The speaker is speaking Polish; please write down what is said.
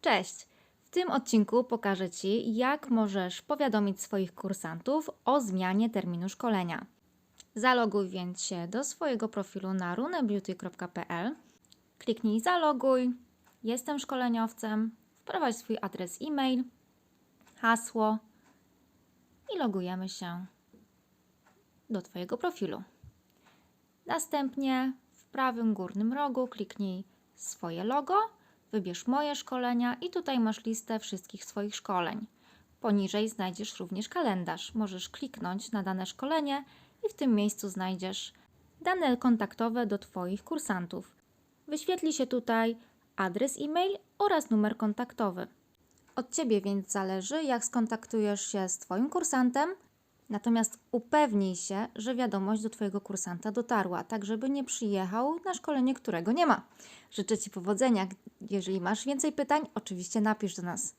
Cześć! W tym odcinku pokażę Ci, jak możesz powiadomić swoich kursantów o zmianie terminu szkolenia. Zaloguj więc się do swojego profilu na runebeauty.pl. Kliknij zaloguj, jestem szkoleniowcem, wprowadź swój adres e-mail, hasło i logujemy się do Twojego profilu. Następnie w prawym górnym rogu kliknij swoje logo, wybierz moje szkolenia i tutaj masz listę wszystkich swoich szkoleń. Poniżej znajdziesz również kalendarz. Możesz kliknąć na dane szkolenie i w tym miejscu znajdziesz dane kontaktowe do Twoich kursantów. Wyświetli się tutaj adres e-mail oraz numer kontaktowy. Od Ciebie więc zależy, jak skontaktujesz się z Twoim kursantem, natomiast upewnij się, że wiadomość do Twojego kursanta dotarła, tak żeby nie przyjechał na szkolenie, którego nie ma. Życzę Ci powodzenia. Jeżeli masz więcej pytań, oczywiście napisz do nas.